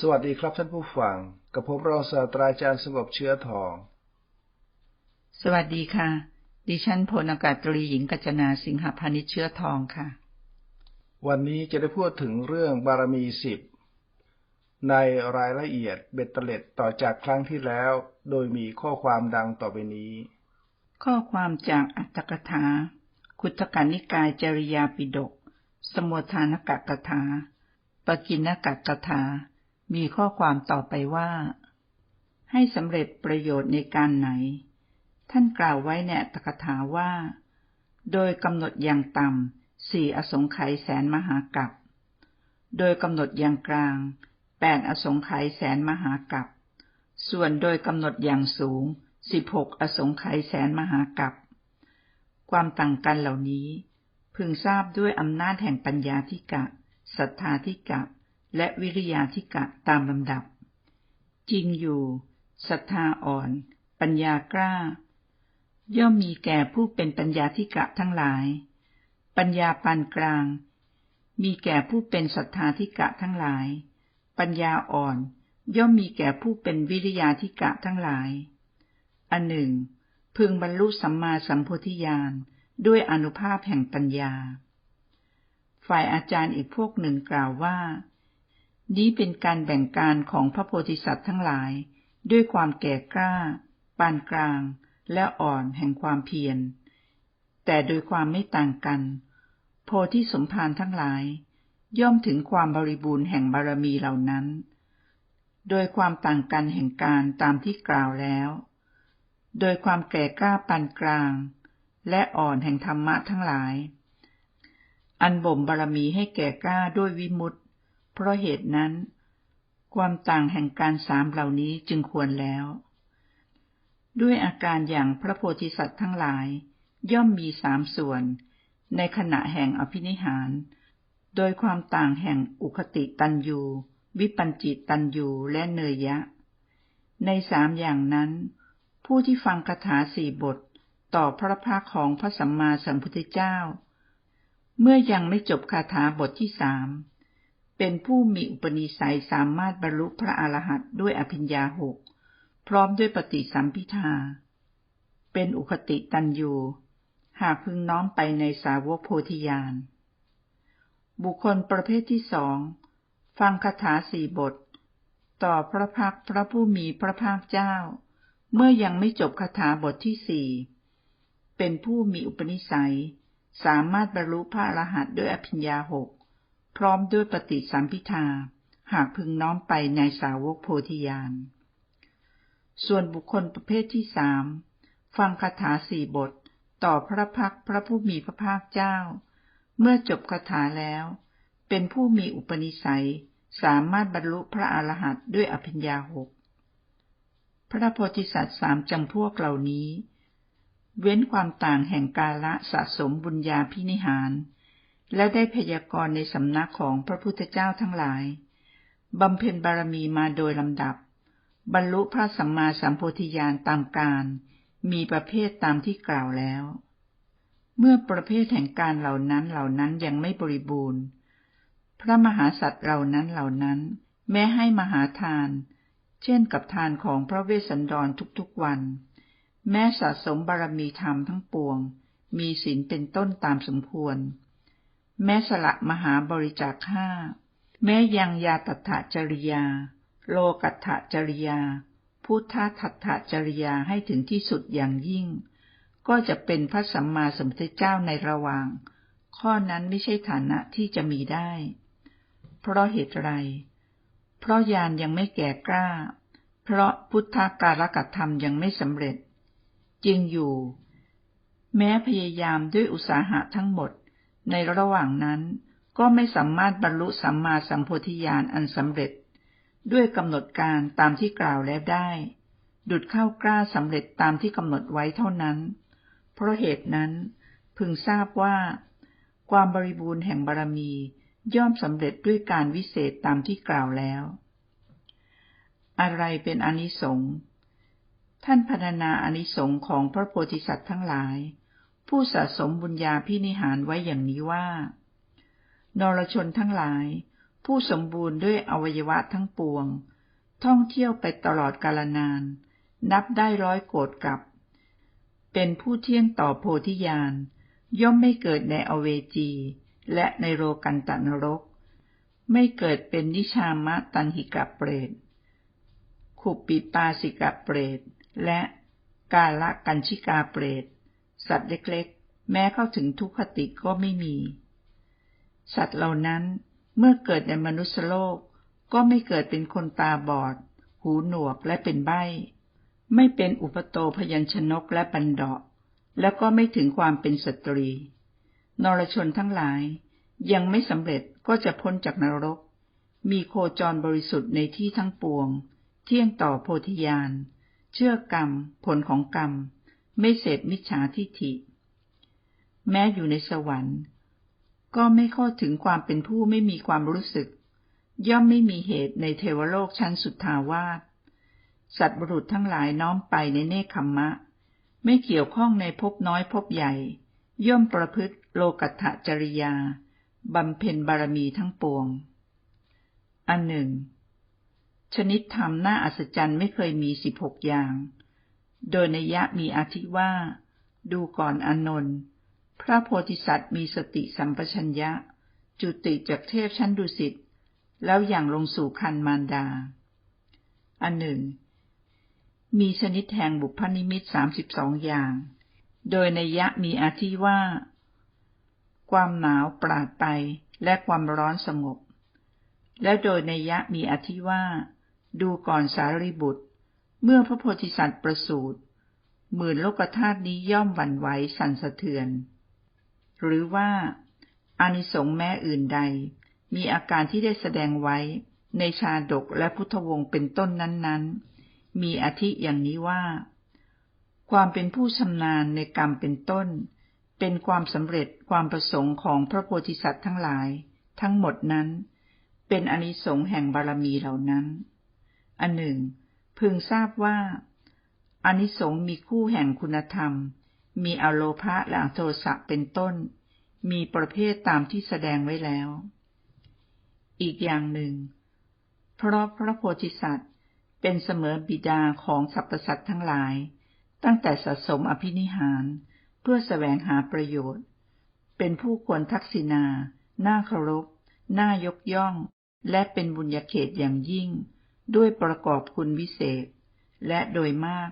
สวัสดีครับท่านผู้ฟัง กับผมรองศาสตราจารย์สงบเชื้อทอง สวัสดีค่ะ ดิฉันพลอากาศตรีหญิงกัญจนาสิงหพานิชเชื้อทองค่ะ วันนี้จะได้พูดถึงเรื่องบารมีสิบในรายละเอียดเบ็ดเตล็ดต่อจากครั้งที่แล้ว โดยมีข้อความดังต่อไปนี้ ข้อความจากอัตถกถา คุตกานิกายจริยาปิฎกสมุทานกกถาปกินกกถา มีข้อความต่อไปว่า ให้สำเร็จประโยชน์ในการไหน ท่านกล่าวไว้ในตกถาว่า โดยกำหนดอย่างต่ำสี่อสงไขยแสนมหากัปโดยกำหนดอย่างกลางแปดอสงไขยแสนมหากัปส่วนโดยกำหนดอย่างสูงสิบหกอสงไขยแสนมหากัปความต่างกันเหล่านี้ พึงทราบด้วยอำนาจแห่งปัญญาธิกะศรัทธาธิกะ และวิริยาธิกะตามลำดับ จริงอยู่ศรัทธาอ่อน ปัญญากล้า ย่อมมีแก่ผู้เป็นปัญญาธิกะทั้งหลาย ปัญญาปานกลาง มีแก่ผู้เป็นศรัทธาธิกะทั้งหลาย ปัญญาอ่อน ย่อมมีแก่ผู้เป็นวิริยาธิกะทั้งหลาย อันหนึ่ง พึงบรรลุสัมมาสัมโพธิญาณด้วยอนุภาพแห่งปัญญา ฝ่ายอาจารย์อีกพวกหนึ่งกล่าวว่า นี้เป็นการแบ่งการของพระโพธิสัตว์ทั้งหลาย ด้วยความแก่กล้า ปานกลาง และอ่อนแห่งความเพียร แต่โดยความไม่ต่างกัน โพธิสมภารทั้งหลาย ย่อมถึงความบริบูรณ์แห่งบารมีเหล่านั้น โดยความต่างกันแห่งการตามที่กล่าวแล้ว โดยความแก่กล้าปานกลาง และอ่อนแห่งธรรมะทั้งหลาย อันบ่มบารมีให้แก่กล้าด้วยวิมุตติ เพราะเหตุนั้น ความต่างแห่งการสามเหล่านี้จึงควรแล้ว ด้วยอาการอย่างพระโพธิสัตว์ทั้งหลาย ย่อมมีสามส่วน ในขณะแห่งอภินิหาร โดยความต่างแห่งอุคติตันยูวิปัญจิตันยูและเนยยะ ในสามอย่างนั้น ผู้ที่ฟังคาถาสี่บทต่อพระภาคของพระสัมมาสัมพุทธเจ้า เมื่อยังไม่จบคาถาบทที่สาม เป็นผู้มีอุปนิสัยสามารถบรรลุพระอรหันต์ด้วยอภิญญาหก พร้อมด้วยปฏิสัมพิทา เป็นอุคติตันยูหากพึงน้อมไปในสาวกโพธิญาณ บุคคลประเภทที่สอง ฟังคาถาสี่บท ต่อพระพักพระผู้มีพระภาคเจ้า เมื่อยังไม่จบคาถาบทที่สี่เป็นผู้มีอุปนิสัย สามารถบรรลุพระอรหันต์ด้วยอภิญญาหก พร้อมด้วยปฏิสัมพิทา หากพึงน้อมไปในสาวกโพธิญาณ ส่วนบุคคลประเภทที่สามฟังคาถาสี่บท ต่อพระพักพระผู้มีพระภาคเจ้า เมื่อจบคาถาแล้ว เป็นผู้มีอุปนิสัย สามารถบรรลุพระอรหันต์ด้วยอภิญญาหกพระโพธิสัตว์สามจำพวกเหล่านี้ เว้นความต่างแห่งกาละสะสมบุญญาพินิหาร และได้พยากรณ์ในสำนักของพระพุทธเจ้าทั้งหลายบำเพ็ญบารมีมาโดยลำดับ บรรลุพระสัมมาสัมโพธิญาณตามการ มีประเภทตามที่กล่าวแล้ว เมื่อประเภทแห่งการเหล่านั้นเหล่านั้นยังไม่บริบูรณ์ พระมหาสัตว์เหล่านั้นเหล่านั้น แม้ให้มหาทาน เช่นกับทานของพระเวสสันดรทุกๆวัน แม้สะสมบารมีธรรมทั้งปวง มีศีลเป็นต้นตามสมควร แม้สละมหาบริจาคห้า แม้ยังยาตัถจริยา โลกัตถจริยา พุทธทัตถจริยาให้ถึงที่สุดอย่างยิ่ง ก็จะเป็นพระสัมมาสัมพุทธเจ้าในระหว่าง ข้อนั้นไม่ใช่ฐานะที่จะมีได้ เพราะเหตุไร เพราะญาณยังไม่แก่กล้า เพราะพุทธการกัตธรรมยังไม่สำเร็จจริงอยู่ แม้พยายามด้วยอุตสาหะทั้งหมด ในระหว่างนั้นก็ไม่สามารถบรรลุสัมมาสัมโพธิญาณอันสำเร็จ ด้วยกำหนดการตามที่กล่าวแล้วได้ ดุดเข้ากล้าสำเร็จตามที่กำหนดไว้เท่านั้น เพราะเหตุนั้น พึงทราบว่า ความบริบูรณ์แห่งบารมีย่อมสำเร็จด้วยการวิเศษตามที่กล่าวแล้ว อะไรเป็นอนิสงส์ท่านพรรณนาอนิสงส์ของพระโพธิสัตว์ทั้งหลาย ผู้สะสมบุญญาพินิหารไว้อย่างนี้ว่า นรชนทั้งหลาย ผู้สมบูรณ์ด้วยอวัยวะทั้งปวง ท่องเที่ยวไปตลอดกาลนาน นับได้ร้อยโกดกับ เป็นผู้เที่ยงต่อโพธิญาณย่อมไม่เกิดในอเวจี และในโรกันตนรก ไม่เกิดเป็นนิชามะตันหิกะเปรตขุปปิปาสิกะเปรต และกาละกัญชิกาเปรต สัตว์เล็กๆ แม้เข้าถึงทุกขติก็ไม่มี สัตว์เหล่านั้นเมื่อเกิดในมนุษยโลกก็ไม่เกิดเป็นคนตาบอด หูหนวกและเป็นใบ้ ไม่เป็นอุปโตพยัญชนกและปันดาะแล้วก็ไม่ถึงความเป็นสตรี นรชนทั้งหลาย ยังไม่สำเร็จก็จะพ้นจากนรก มีโคจรบริสุทธิ์ในที่ทั้งปวง เที่ยงต่อโพธิญาณ เชื่อกรรม ผลของกรรม ไม่เสพมิจฉาทิฏฐิ แม้อยู่ในสวรรค์ ก็ไม่เข้าถึงความเป็นผู้ไม่มีความรู้สึก ย่อมไม่มีเหตุในเทวโลกชั้นสุดทาวาสสัตว์บุรุษทั้งหลายน้อมไปในเนคขมมะ ไม่เกี่ยวข้องในภพน้อยภพใหญ่ ย่อมประพฤติโลกัตถจริยาบำเพ็ญบารมีทั้งปวง อันหนึ่ง ชนิดธรรมน่าอัศจรรย์ไม่เคยมีสิบหกอย่าง โดยในยะมีอาทิว่า ดูก่อนอนนท์พระโพธิสัตว์มีสติสัมปชัญญะ จุติจากเทพชั้นดุสิตแล้วอย่างลงสู่คันมารดา อันหนึ่ง มีชนิดแห่งบุพนิมิตสามสิบสองอย่าง โดยในยะมีอาทิว่า ความหนาวปราดไปและความร้อนสงบ และโดยในยะมีอาทิว่า ดูก่อนสารีบุตร เมื่อพระโพธิสัตว์ประสูติหมื่นโลกธาตุนี้ย่อมหวั่นไหวสั่นสะเทือน หรือว่าอานิสงส์แม้อื่นใด มีอาการที่ได้แสดงไว้ ในชาดกและพุทธวงศ์เป็นต้นนั้น ๆ มีอธิอย่างนี้ว่า ความเป็นผู้ชำนาญในกรรมเป็นต้น เป็นความสำเร็จความประสงค์ของพระโพธิสัตว์ทั้งหลาย ทั้งหมดนั้น เป็นอนิสงส์แห่งบารมีเหล่านั้น อันหนึ่ง พึงทราบว่าอนิสงส์มีคู่แห่งคุณธรรม มีอโลภะและอโทสะเป็นต้น มีประเภทตามที่แสดงไว้แล้ว อีกอย่างหนึ่ง เพราะพระโพธิสัตว์เป็นเสมอบิดาของสรรพสัตว์ทั้งหลาย ตั้งแต่สะสมอภินิหาร เพื่อสแสวงหาประโยชน์ เป็นผู้ควรทักษิณา น่าเคารพ น่ายกย่อง และเป็นบุญญาเขตอย่างยิ่ง ด้วยประกอบคุณวิเศษ และโดยมาก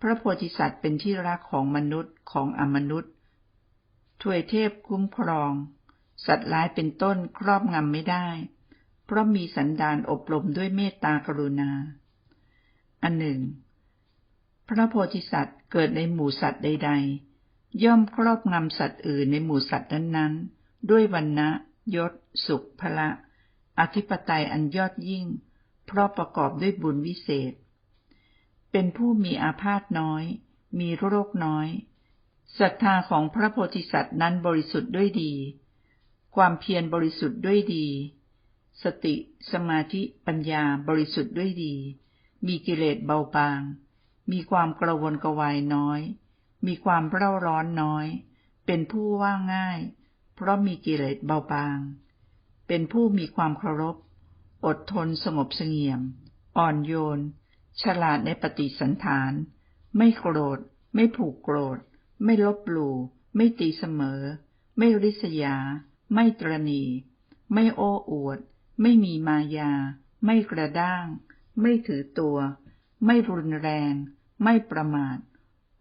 พระโพธิสัตว์เป็นที่รักของมนุษย์ของอมนุษย์ถวยเทพคุ้มครอง สัตว์ร้ายเป็นต้นครอบงำไม่ได้ เพราะมีสันดานอบรมด้วยเมตตากรุณา อันหนึ่ง พระโพธิสัตว์เกิดในหมู่สัตว์ใด ๆ ย่อมครอบงำสัตว์อื่นในหมู่สัตว์นั้นๆ ด้วยวันนะยศ สุขพละ อธิปไตยอันยอดยิ่ง เพราะประกอบด้วยบุญวิเศษ เป็นผู้มีอาพาธน้อย มีโรคน้อยศรัทธาของพระโพธิสัตว์นั้นบริสุทธิ์ด้วยดี ความเพียรบริสุทธิ์ด้วยดี สติสมาธิปัญญาบริสุทธิ์ด้วยดี มีกิเลสเบาบาง มีความกระวนกระวายน้อย มีความเร่าร้อนน้อย เป็นผู้ว่าง่าย เพราะมีกิเลสเบาบาง เป็นผู้มีความเคารพ อดทนสงบเสงี่ยม อ่อนโยน ฉลาดในปฏิสันฐาน ไม่โกรธ ไม่ผูกโกรธ ไม่ลบหลู่ ไม่ตีเสมอ ไม่ริษยา ไม่ตรณี ไม่โอ้อวด ไม่มีมายา ไม่กระด้าง ไม่ถือตัว ไม่รุนแรง ไม่ประมาท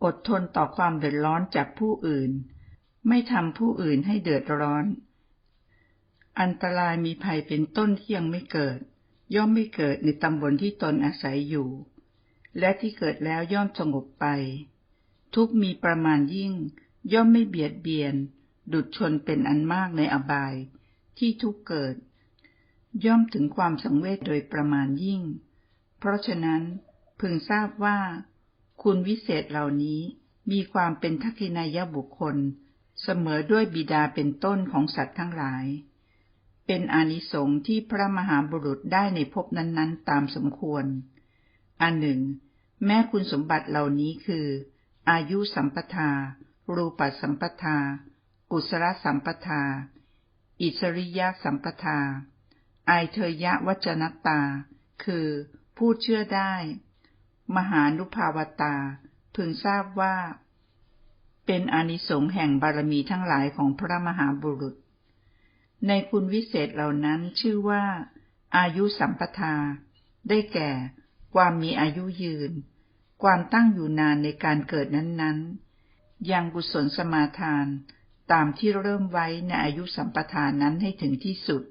อดทนต่อความเดือดร้อนจากผู้อื่น ไม่ทำผู้อื่นให้เดือดร้อน อันตรายมีภัยเป็นต้นที่ยังไม่เกิด ย่อมไม่เกิดในตำบลที่ตนอาศัยอยู่ และที่เกิดแล้วย่อมสงบไป ทุกมีประมาณยิ่ง ย่อมไม่เบียดเบียน ดุดชนเป็นอันมากในอบาย ที่ทุกเกิด ย่อมถึงความสังเวชโดยประมาณยิ่ง เพราะฉะนั้นพึงทราบว่า คุณวิเศษเหล่านี้มีความเป็นทักษินายบุคคล เสมอด้วยบิดาเป็นต้นของสัตว์ทั้งหลาย เป็นอานิสงส์ที่พระมหาบุรุษได้ในภพนั้นๆ ตามสมควร อันหนึ่ง แม้คุณสมบัติเหล่านี้คือ อายุสัมปทา รูปสัมปทา กุศลสัมปทา อิสริยสัมปทาไอเทยะวัจนตา คือผู้เชื่อได้ มหานุภาวตา พึงทราบว่า เป็นอนิสงส์แห่งบารมีทั้งหลายของพระมหาบุรุษ ในคุณวิเศษเหล่านั้นชื่อว่า อายุสัมปทา ได้แก่ ความมีอายุยืน ความตั้งอยู่นานในการเกิดนั้นๆ ยังกุศลสมาทาน ตามที่เริ่มไว้ในอายุสัมปทานนั้นให้ถึงที่สุด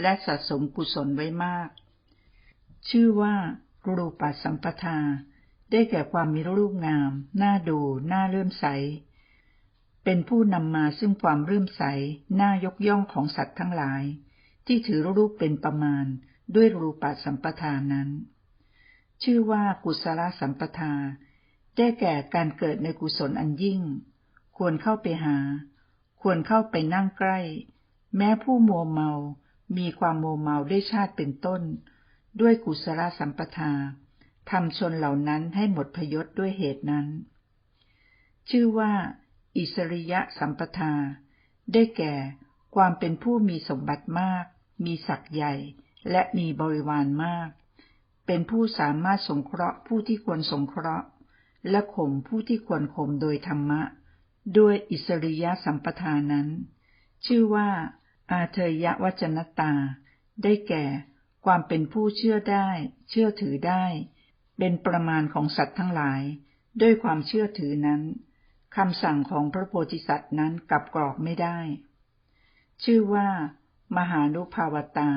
และสะสมกุศลไว้มาก ชื่อว่ารูปสัมปทา ได้แก่ความมีรูปงาม น่าดู น่าเลื่อมใส เป็นผู้นำมาซึ่งความเลื่มใสน่ายกย่องของสัตว์ทั้งหลาย ที่ถือรูปเป็นประมาณด้วยรูปสัมปทานนั้น ชื่อว่ากุศลสัมปทา ได้แก่การเกิดในกุศลอันยิ่ง ควรเข้าไปหา ควรเข้าไปนั่งใกล้ แม้ผู้มัวเมา มีความโมเมาได้ชาติเป็นต้น ด้วยกุศลสัมปทาทำชนเหล่านั้นให้หมดพยศด้วยเหตุนั้น ชื่อว่า อิสริยะสัมปทา ได้แก่ ความเป็นผู้มีสมบัติมาก มีศักย์ใหญ่ และมีบริวารมาก เป็นผู้สามารถสงเคราะห์ผู้ที่ควรสงเคราะห์ และข่มผู้ที่ควรข่มโดยธรรมะ ด้วยอิสริยะสัมปทานั้น ชื่อว่า อาเทยวัจนตา ได้แก่ ความเป็นผู้เชื่อได้ เชื่อถือได้ เป็นประมาณของสัตว์ทั้งหลาย ด้วยความเชื่อถือนั้น คำสั่งของพระโพธิสัตว์นั้นกลับกรอกไม่ได้ ชื่อว่า มหานุภาวตา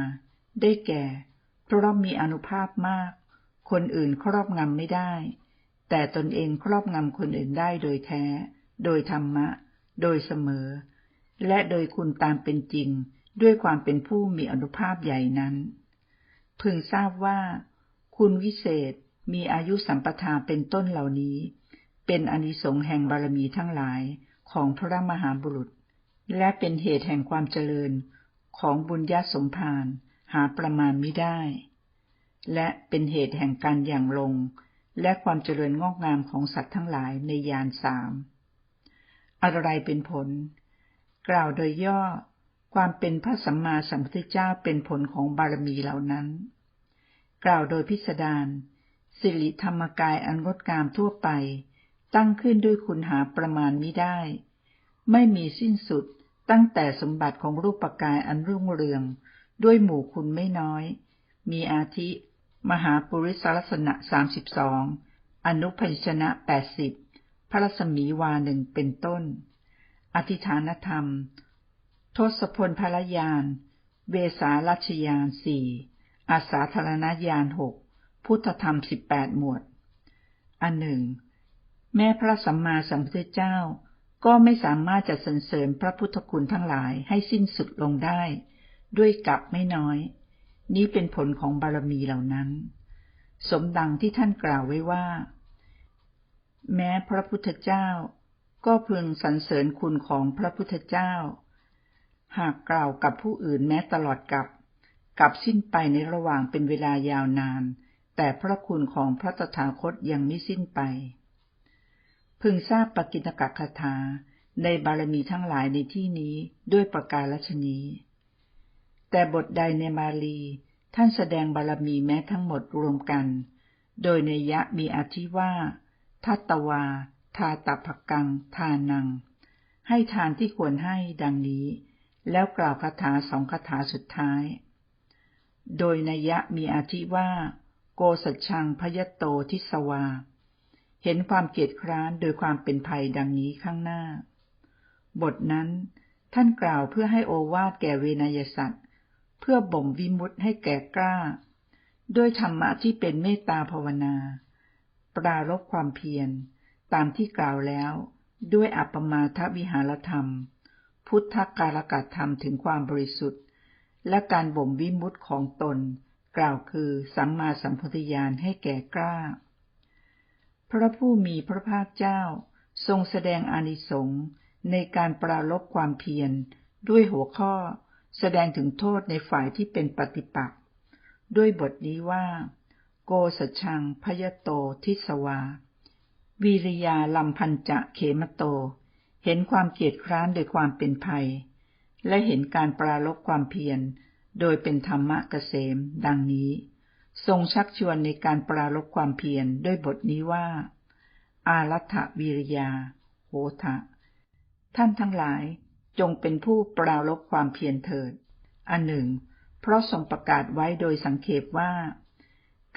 ได้แก่ เพราะมีอนุภาพมาก คนอื่นครอบงำไม่ได้ แต่ตนเองครอบงำคนอื่นได้โดยแท้ โดยธรรมะ โดยเสมอ และโดยคุณตามเป็นจริง ด้วยความเป็นผู้มีอนุภาพใหญ่นั้น พึงทราบว่า คุณวิเศษมีอายุสัมปทาเป็นต้นเหล่านี้ เป็นอนิสงส์แห่งบารมีทั้งหลายของพระมหาบุรุษ และเป็นเหตุแห่งความเจริญของบุญญาสมภารหาประมาณไม่ได้ และเป็นเหตุแห่งการอย่างลง และความเจริญงอกงามของสัตว์ทั้งหลายในยานสามอะไรเป็นผล กล่าวโดยย่อ ความเป็นพระสัมมาสัมพุทธเจ้าเป็นผลของบารมีเหล่านั้น กล่าวโดยพิสดารสิริธรรมกายอันงดงามทั่วไป ตั้งขึ้นด้วยคุณหาประมาณมิได้ ไม่มีสิ้นสุดตั้งแต่สมบัติของรูปกายอันรุ่งเรือง ด้วยหมู่คุณไม่น้อย มีอาทิ มหาปุริสลักษณะสามสิบสองอนุพัญชนะแปดสิบพระสมีวาหนึ่งเป็นต้น อธิฐานธรรม ทศพลพลยาน เวสาลัชยานสี่อาสาธารณญาณหกพุทธธรรมสิบแปดหมวด อันหนึ่ง แม้พระสัมมาสัมพุทธเจ้า ก็ไม่สามารถจะสรรเสริญพระพุทธคุณทั้งหลายให้สิ้นสุดลงได้ ด้วยกับไม่น้อย นี้เป็นผลของบารมีเหล่านั้น สมดังที่ท่านกล่าวไว้ว่า แม้พระพุทธเจ้า ก็พึงสรรเสริญคุณของพระพุทธเจ้า หากกล่าวกับผู้อื่นแม้ตลอดกับกับสิ้นไปในระหว่างเป็นเวลายาวนาน แต่พระคุณของพระตถาคตยังไม่สิ้นไป พึงทราบปกิณกคาถาในบารมีทั้งหลายในที่นี้ด้วยประการลชนี แต่บทใดในมาลีท่านแสดงบารมีแม้ทั้งหมดรวมกัน โดยในยะมีอธิว่า ทัตตวา ทาตภกัง ทานัง ให้ทานที่ควรให้ดังนี้ แล้วกล่าวคาถาสองคาถาสุดท้าย โดยในยะมีอธิว่า โกสัจชังพยโตทิสวา เห็นความเกียดคร้านโดยความเป็นภัยดังนี้ข้างหน้า บทนั้นท่านกล่าวเพื่อให้โอวาทแก่เวนยสัตว์ เพื่อบ่มวิมุตให้แก่กล้า ด้วยธรรมะที่เป็นเมตตาภาวนา ปรารบความเพียร ตามที่กล่าวแล้ว ด้วยอัปปมาทวิหารธรรม พุทธการกัธรรมถึงความบริสุทธิ์ และการบ่มวิมุตของตน กล่าวคือสัมมาสัมพุทธญาณให้แก่กล้า พระผู้มีพระภาคเจ้า ทรงแสดงอานิสงส์ในการปราลบความเพียรด้วยหัวข้อ แสดงถึงโทษในฝ่ายที่เป็นปฏิปักษ์ด้วยบทนี้ว่า โกสชังพยโตทิสวา วิริยาลัมพันจะเขมโต เห็นความเกียดคร้านโดยความเป็นภัย และเห็นการปราลบความเพียรโดยเป็นธรรมะเกษมดังนี้ ทรงชักชวนในการปรารบความเพียรด้วยบทนี้ว่า อารัฐวิริยา โหทะ ท่านทั้งหลายจงเป็นผู้ปรารบความเพียรเถิด อันหนึ่ง เพราะทรงประกาศไว้โดยสังเขปว่า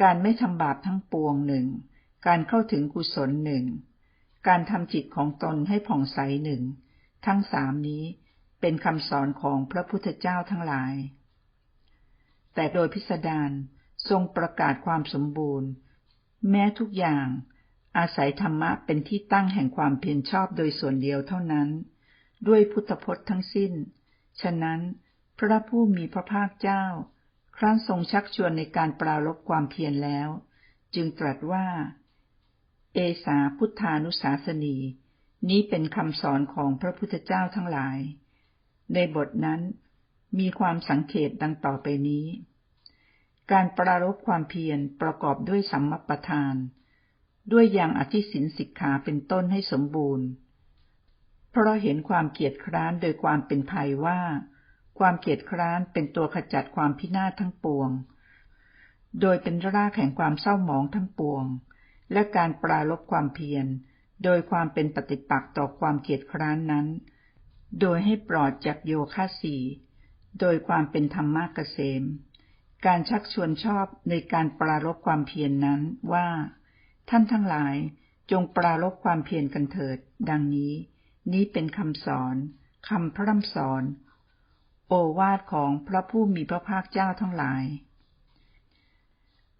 การไม่ทำบาปทั้งปวงหนึ่ง การเข้าถึงกุศลหนึ่ง การทำจิตของตนให้ผ่องใสหนึ่ง ทั้งสามนี้เป็นคำสอนของพระพุทธเจ้าทั้งหลาย แต่โดยพิสดาร ทรงประกาศความสมบูรณ์ แม้ทุกอย่าง อาศัยธรรมะเป็นที่ตั้งแห่งความเพียรชอบโดยส่วนเดียวเท่านั้น ด้วยพุทธพจน์ทั้งสิ้น ฉะนั้น พระผู้มีพระภาคเจ้า ครั้นทรงชักชวนในการปราลบความเพียรแล้ว จึงตรัสว่า เอสาพุทธานุสาสนี นี้เป็นคำสอนของพระพุทธเจ้าทั้งหลาย ในบทนั้นมีความสังเกตดังต่อไปนี้ การปรารบความเพียรประกอบด้วยสัมมปทาน ด้วยอย่างอธิสินสิกขาเป็นต้นให้สมบูรณ์ เพราะเห็นความเกียจคร้านโดยความเป็นภัยว่า ความเกียจคร้านเป็นตัวขจัดความพินาศทั้งปวง โดยเป็นรากแห่งความเศร้าหมองทั้งปวง และการปราลบความเพียรโดยความเป็นปฏิปักษ์ต่อความเกียจคร้านนั้น โดยให้ปลอดจากโยคะสี โดยความเป็นธรรมะเกษม การชักชวนชอบในการปรารบความเพียรนนั้นว่า ท่านทั้งหลายจงปรารบความเพียรกันเถิด ดังนี้ นี้เป็นคำสอนคำพร่ำสอน โอวาทของพระผู้มีพระภาคเจ้าทั้งหลาย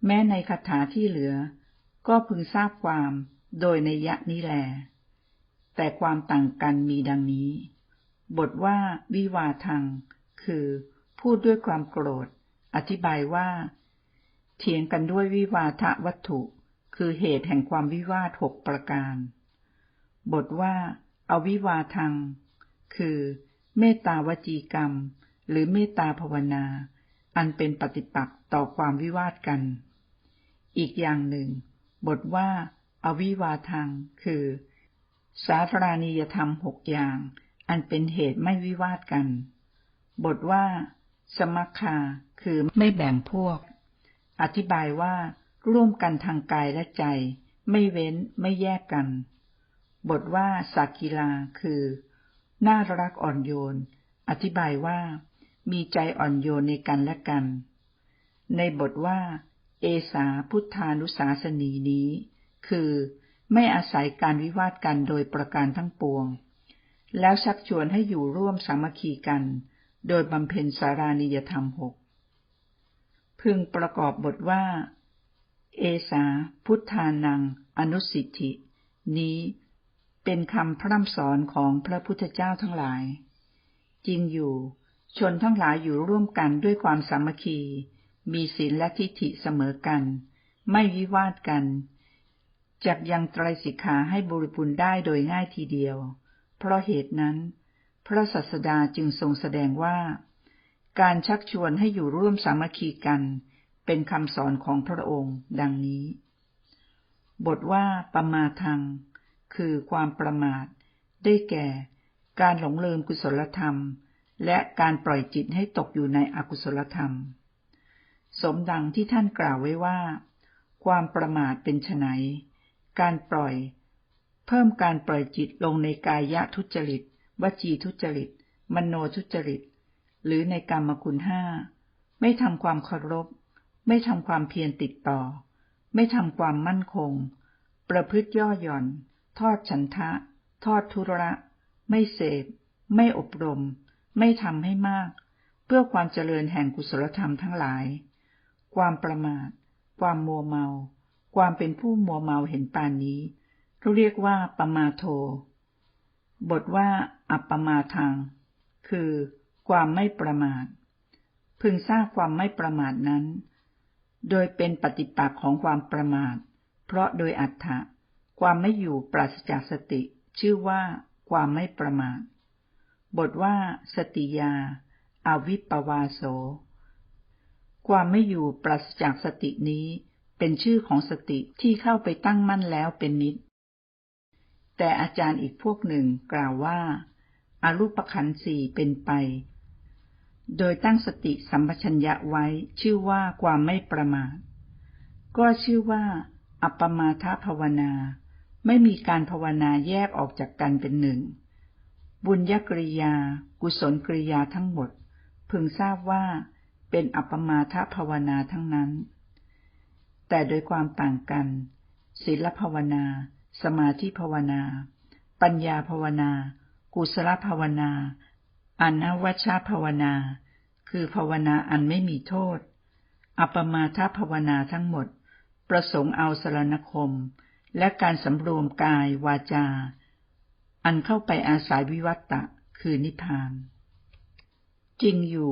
แม้ในคาถาที่เหลือ ก็พึงทราบความโดยในยะนี้แล แต่ความต่างกันมีดังนี้ บทว่าวิวาทัง คือพูดด้วยความโกรธ อธิบายว่า เถียงกันด้วยวิวาทะวัตถุ คือเหตุแห่งความวิวาทหกประการ บทว่าอาวิวาทัง คือเมตตาวจีกรรม หรือเมตตาภาวนา อันเป็นปฏิปักษ์ต่อความวิวาทกัน อีกอย่างหนึ่ง บทว่าอาวิวาทัง คือ สาธรานียธรรมหกอย่าง อันเป็นเหตุไม่วิวาทกัน บทว่า สมัคคาคือไม่แบ่งพวก อธิบายว่าร่วมกันทางกายและใจ ไม่เว้นไม่แยกกัน บทว่าสักกีลาคือ น่ารักอ่อนโยน อธิบายว่า มีใจอ่อนโยนในกันและกัน ในบทว่า เอสาพุทธานุสาสนีนี้ คือ ไม่อาศัยการวิวาทกันโดยประการทั้งปวง แล้วชักชวนให้อยู่ร่วมสามัคคีกัน โดยบำเพ็ญสารานิยธรรมหกพึงประกอบบทว่า เอสาพุทธานัง อนุสิทธิ นี้เป็นคำพร่ำสอนของพระพุทธเจ้าทั้งหลาย จริงอยู่ ชนทั้งหลายอยู่ร่วมกันด้วยความสามัคคี มีศีลและทิฏฐิเสมอกัน ไม่วิวาทกันจากยังไตรสิกขาให้บริบูรณ์ได้โดยง่ายทีเดียว เพราะเหตุนั้น พระสัสดาจึงทรงแสดงว่า การชักชวนให้อยู่ร่วมสามัคคีกัน เป็นคำสอนของพระองค์ ดังนี้ บทว่าปรมาทัง คือความประมาท ได้แก่ การหลงลืมกุศลธรรม และการปล่อยจิตให้ตกอยู่ในอกุศลธรรม สมดังที่ท่านกล่าวไว้ว่า ความประมาทเป็นไนการปล่อย เพิ่มการปล่อยจิตลงในกายะทุจริต วจีทุจริต มโนทุจริต หรือในกรรมคุณห้า ไม่ทำความเคารพ ไม่ทำความเพียรติดต่อ ไม่ทำความมั่นคง ประพฤติย่อหย่อน ทอดฉันทะ ทอดทุระ ไม่เสพ ไม่อบรม ไม่ทำให้มาก เพื่อความเจริญแห่งกุศลธรรมทั้งหลาย ความประมาท ความมัวเมา ความเป็นผู้มัวเมาเห็นปานนี้เราเรียกว่าปมาโท บทว่า อัปปมาทาง คือความไม่ประมาท พึงทราบความไม่ประมาทนั้น โดยเป็นปฏิปักษ์ของความประมาท เพราะโดยอัตถะความไม่อยู่ปราศจากสติ ชื่อว่าความไม่ประมาท บทว่า สติยาอาวิปปวาโส ความไม่อยู่ปราศจากสตินี้ เป็นชื่อของสติที่เข้าไปตั้งมั่นแล้วเป็นนิด แต่อาจารย์อีกพวกหนึ่งกล่าวว่า อารูปขันธ์สี่เป็นไป โดยตั้งสติสัมปชัญญะไว้ชื่อว่าความไม่ประมาท ก็ชื่อว่า อัปปมาทภาวนา ไม่มีการภาวนาแยกออกจากกันเป็นหนึ่ง บุญญกริยา กุศลกริยาทั้งหมด พึงทราบว่าเป็นอัปปมาทภาวนาทั้งนั้น แต่โดยความต่างกัน ศีลภาวนา สมาธิภาวนา ปัญญาภาวนา กุศลภาวนาอนวัชชภาวนา คือภาวนาอันไม่มีโทษ อัปมาทภาวนาทั้งหมด ประสงค์เอาสรณคม และการสำรวมกายวาจา อันเข้าไปอาศัยวิวัตตะ คือนิพพาน จริงอยู่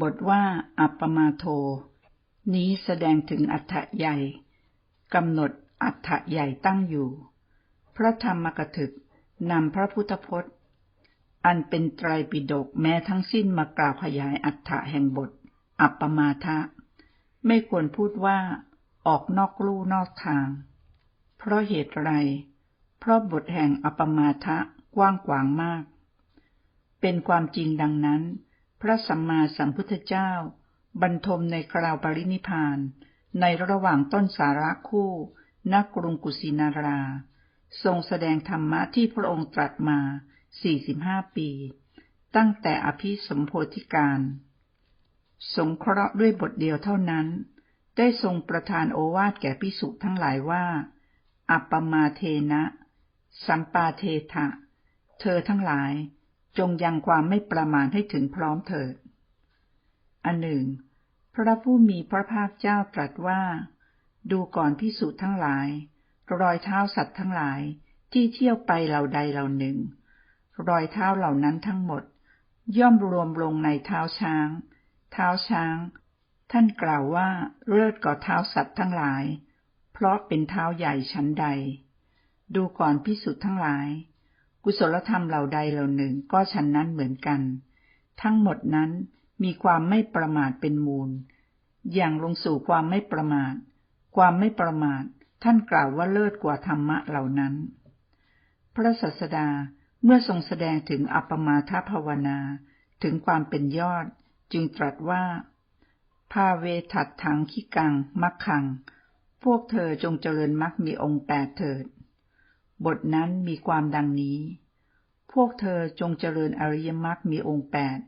บทว่าอัปปมาโท นี้แสดงถึงอัฏฐใหญ่กำหนดอัฏฐใหญ่ตั้งอยู่ พระธรรมกถึกนำพระพุทธพจน์ อันเป็นไตรปิฎกแม้ทั้งสิ้นมากล่าวขยายอัฏฐะแห่งบท อัปปมาทะ ไม่ควรพูดว่าออกนอกลู่นอกทาง เพราะเหตุไร เพราะบทแห่งอัปปมาทะกว้างกวางมาก เป็นความจริงดังนั้น พระสัมมาสัมพุทธเจ้า บรรทมในคราวปรินิพาน ในระหว่างต้นสาระคู่นักกรุงกุสินารา ทรงแสดงธรรมะที่พระองค์ตรัสมา 45 ปี ตั้งแต่อภิสมโพธิการ สงเคราะห์ด้วยบทเดียวเท่านั้น ได้ทรงประทานโอวาทแก่พิสุทั้งหลายว่า อัปปมาเทนะ สัมปาเทถะเธอทั้งหลาย จงยังความไม่ประมาทให้ถึงพร้อมเถิด อันหนึ่ง พระผู้มีพระภาคเจ้าตรัสว่า ดูก่อนพิสุทั้งหลาย รอยเท้าสัตว์ทั้งหลายที่เที่ยวไปเหล่าใดเหล่าหนึ่ง รอยเท้าเหล่านั้นทั้งหมด ย่อมรวมลงในเท้าช้าง เท้าช้าง ท่านกล่าวว่าเลิศกว่าเท้าสัตว์ทั้งหลาย เพราะเป็นเท้าใหญ่ชั้นใด ดูก่อนพิสุทธ์ทั้งหลาย กุศลธรรมเหล่าใดเหล่าหนึ่งก็ชั้นนั้นเหมือนกัน ทั้งหมดนั้นมีความไม่ประมาทเป็นมูล อย่างลงสู่ความไม่ประมาท ความไม่ประมาท ท่านกล่าวว่าเลิศกว่าธรรมะเหล่านั้น พระสัสดา เมื่อทรงแสดงถึงอัปมาทภาวนา ถึงความเป็นยอด จึงตรัสว่า ภาเวทัดถังขิกังมักขัง พวกเธอจงเจริญมักมีองค์แปดเถิด บทนั้นมีความดังนี้ พวกเธอจงเจริญอริยมรรคมีองค์แปด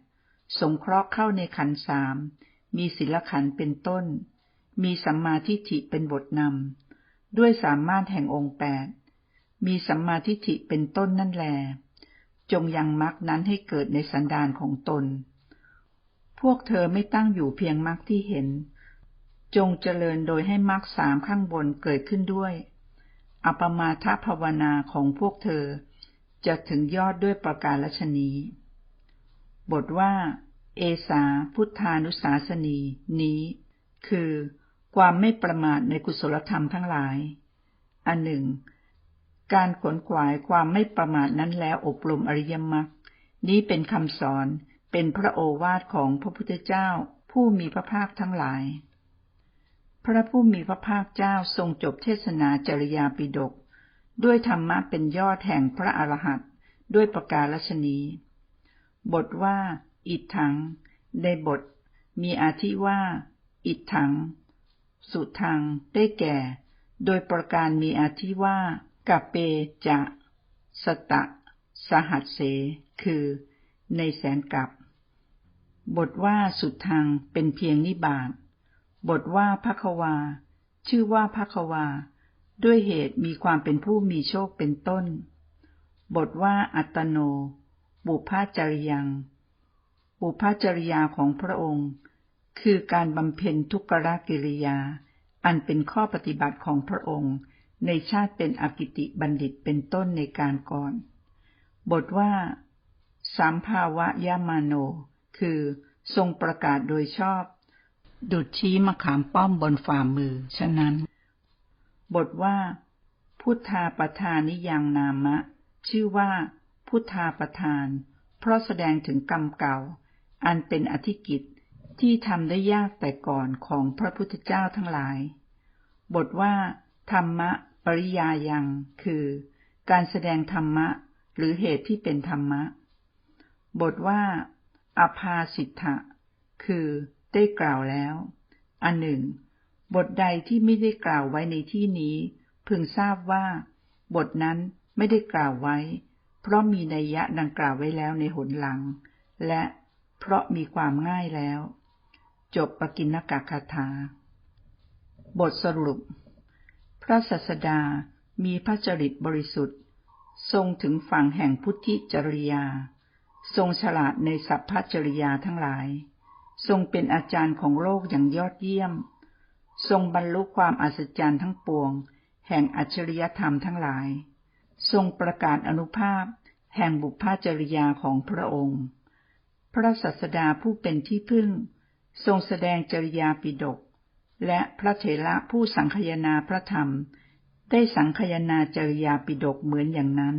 สงเคราะห์เข้าในขันสาม มีศิลขันเป็นต้น มีสัมมาทิฏฐิเป็นบทนำ ด้วยสามารถแห่งองค์แปด มีสัมมาทิฏฐิเป็นต้นนั่นแล จงยังมรรคนั้นให้เกิดในสันดานของตน พวกเธอไม่ตั้งอยู่เพียงมรรคที่เห็น จงเจริญโดยให้มรรคสามข้างบนเกิดขึ้นด้วย อปมาทภาวนาของพวกเธอ จะถึงยอดด้วยประการลชนี บทว่า เอสาพุทธานุสาสนี นี้ คือ ความไม่ประมาทในกุศลธรรมทั้งหลาย อันหนึ่ง การขนขวายความไม่ประมาทนั้นแล้วอบรมอริยมรรคนี้เป็นคำสอนเป็นพระโอวาทของพระพุทธเจ้า ผู้มีพระภาคทั้งหลาย พระผู้มีพระภาคเจ้าทรงจบเทศนาจริยาปิดก ด้วยธรรมะเป็นยอดแห่งพระอรหันต์ด้วยประกาศชนี บทว่า อิทัง ในบท มีอาทิว่า อิทัง สุทัง ได้แก่ โดยประการมีอาทิว่า กเปจะสตะ สหัสเส คือในแสนกับ บทว่าสุดทางเป็นเพียงนิบาตบทว่าภควา ชื่อว่าภควา ด้วยเหตุมีความเป็นผู้มีโชคเป็นต้น บทว่าอัตโน บุพาจริยัง บุพาจริยาของพระองค์ คือการบำเพ็ญทุกขกิริยา อันเป็นข้อปฏิบัติของพระองค์ ในชาติเป็นอกิติบัณฑิตเป็นต้นในการก่อน บทว่า สามภาวะยามาโน คือทรงประกาศโดยชอบ ดุดชี้มะขามป้อมบนฝ่ามือ ฉะนั้น บทว่า พุทธาประธานิยังนามะ ชื่อว่า พุทธาประธาน เพราะแสดงถึงกรรมเก่า อันเป็นอธิกิจที่ทำได้ยากแต่ก่อนของพระพุทธเจ้าทั้งหลาย บทว่า ธรรมะ ปริยายังคือ การแสดงธรรมะ หรือเหตุที่เป็นธรรมะ บทว่าอภาสิทธะคือได้กล่าวแล้ว อันหนึ่ง บทใดที่ไม่ได้กล่าวไว้ในที่นี้ พึงทราบว่า บทนั้นไม่ได้กล่าวไว้ เพราะมีนัยยะดังกล่าวไว้แล้วในหนหลัง และเพราะมีความง่ายแล้ว จบปกินกะคาถา บทสรุป พระสัสดามีพระจริตบริสุทธิ์ ทรงถึงฝั่งแห่งพุทธิจริยา ทรงฉลาดในสัพพจริยาทั้งหลาย ทรงเป็นอาจารย์ของโลกอย่างยอดเยี่ยม ทรงบรรลุความอัศจรรย์ทั้งปวง แห่งอัจฉริยธรรมทั้งหลาย ทรงประกาศอนุภาพแห่งบุพพจริยาของพระองค์ พระสัสดาผู้เป็นที่พึ่ง ทรงแสดงจริยาปิฎก และพระเถระผู้สังคยนาพระธรรม ได้สังคยนาจริยาปิฎกเหมือนอย่างนั้น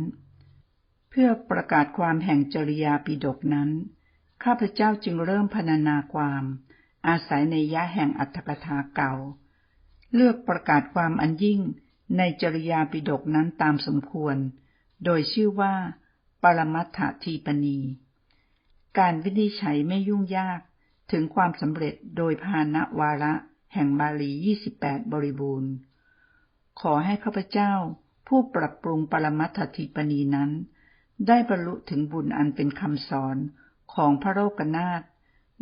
เพื่อประกาศความแห่งจริยาปิฎกนั้น ข้าพเจ้าจึงเริ่มพรรณนาความ อาศัยในยะแห่งอัตถกถาเก่า เลือกประกาศความอันยิ่งในจริยาปิฎกนั้นตามสมควร โดยชื่อว่า ปรมัตถทีปณี การวินิจฉัยไม่ยุ่งยากถึงความสำเร็จโดยพาณวาระ แห่งบาลี28บริบูรณ์ ขอให้ข้าพเจ้าผู้ปรับปรุงปรมัตถทิปณีนั้น ได้บรรลุถึงบุญอันเป็นคำสอนของพระโลกนาถ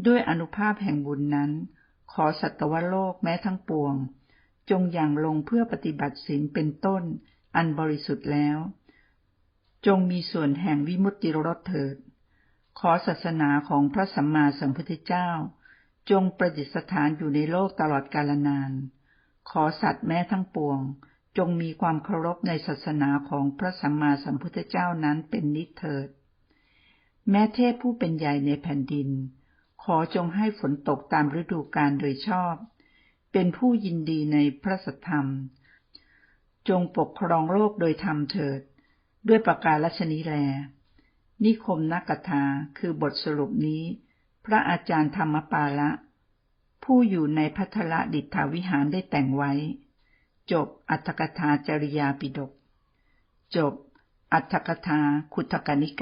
ด้วยอนุภาพแห่งบุญนั้น ขอสัตวโลกแม้ทั้งปวง จงอย่างลงเพื่อปฏิบัติศีลเป็นต้น อันบริสุทธิ์แล้ว จงมีส่วนแห่งวิมุตติรสเถิด ขอศาสนาของพระสัมมาสัมพุทธเจ้า จงประดิษฐานอยู่ในโลกตลอดกาลนาน ขอสัตว์แม้ทั้งปวง จงมีความเคารพในศาสนาของพระสัมมาสัมพุทธเจ้านั้นเป็นนิเถิด แม้เทพผู้เป็นใหญ่ในแผ่นดิน ขอจงให้ฝนตกตามฤดูกาลโดยชอบ เป็นผู้ยินดีในพระสัทธรรม จงปกครองโลกโดยธรรมเถิด ด้วยประการลชนีแล นิคมนักถาคือบทสรุปนี้ ระอาจารย์ธรรมปาละ ผู้อยู่ในพัทรดิษฐาวิหารได้แต่งไว้ จบอัตถกถาจริยาปิดก จบอัตถกถาคุตกนิก